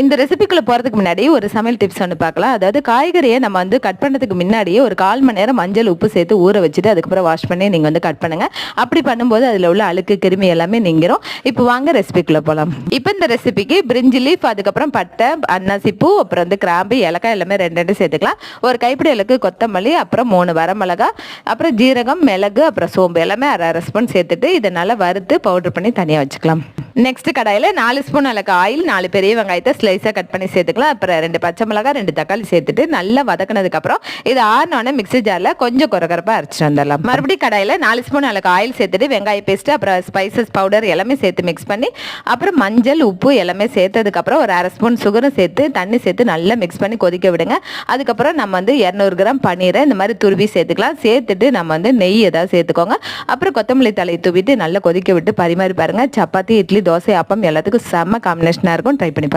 இந்த ரெசிபிக்குள்ள போறதுக்கு முன்னாடி ஒரு சமையல் டிப்ஸ் ஒன்று பார்க்கலாம். அதாவது காய்கறியை நம்ம வந்து கட் பண்ணதுக்கு முன்னாடியே ஒரு கால் மணி நேரம் மஞ்சள் உப்பு சேர்த்து ஊற வச்சுட்டு அதுக்கப்புறம் வாஷ் பண்ணி நீங்க வந்து கட் பண்ணுங்க. அப்படி பண்ணும்போது அதுல உள்ள அழுக்கு கிருமி எல்லாமே நீங்கிரும். இப்போ வாங்க ரெசிபிக்குள்ள போகலாம் இப்போ இந்த ரெசிபிக்கு பிரிஞ்சி லீஃப் அதுக்கப்புறம் பட்டை அன்னாசிப்பூ அப்புறம் வந்து கிராம்பு ஏலக்காய் எல்லாமே ரெண்டு ரெண்டு சேர்த்துக்கலாம். ஒரு கைப்பிடி அளவுக்கு கொத்தமல்லி அப்புறம் மூணு வரமிளகா அப்புறம் ஜீரகம் மிளகு அப்புறம் சோம்பு எல்லாமே அரை அரை ஸ்பூன் சேர்த்துட்டு இதை நல்லா வறுத்து பவுடர் பண்ணி தனியாக வச்சுக்கலாம். நெக்ஸ்ட் கடாயில் நாலு ஸ்பூன் அளவுக்கு ஆயில் நாலு பெரிய வெங்காயத்தை ஸ்லைஸாக கட் பண்ணி சேர்த்துக்கலாம். அப்புறம் ரெண்டு பச்சை மிளகாய் ரெண்டு தக்காளி சேர்த்துட்டு நல்லா வதக்கினதுக்கப்புறம் இது ஆறினோடனே மிக்ஸி ஜாரில் கொஞ்சம் குறகுறப்பாக அரைச்சிட்டு வந்துடலாம். மறுபடியும் கடாயில் நாலு ஸ்பூன் அளவுக்கு ஆயில் சேர்த்துட்டு வெங்காய பேஸ்ட்டு அப்புறம் ஸ்பைசஸ் பவுடர் எல்லாமே சேர்த்து மிக்ஸ் பண்ணி அப்புறம் மஞ்சள் உப்பு எல்லாமே சேர்த்ததுக்கப்புறம் ஒரு அரை ஸ்பூன் சுகரும் சேர்த்து தண்ணி சேர்த்து நல்லா மிக்ஸ் பண்ணி கொதிக்க விடுங்க. அதுக்கப்புறம் நம்ம வந்து இரநூறு கிராம் பன்னீரை இந்த மாதிரி துருவி சேர்த்துக்கலாம். சேர்த்துட்டு நம்ம வந்து நெய் ஏதாவது சேர்த்துக்கோங்க. அப்புறம் கொத்தமல்லி தலையை தூவிட்டு நல்லா கொதிக்க விட்டு பரிமாறி பாருங்க. சப்பாத்தி இட்லி தோசை அப்பம் எல்லாத்துக்கும் செம்ம காம்பினேஷனாக இருக்கும். ட்ரை பண்ணி பாருங்க.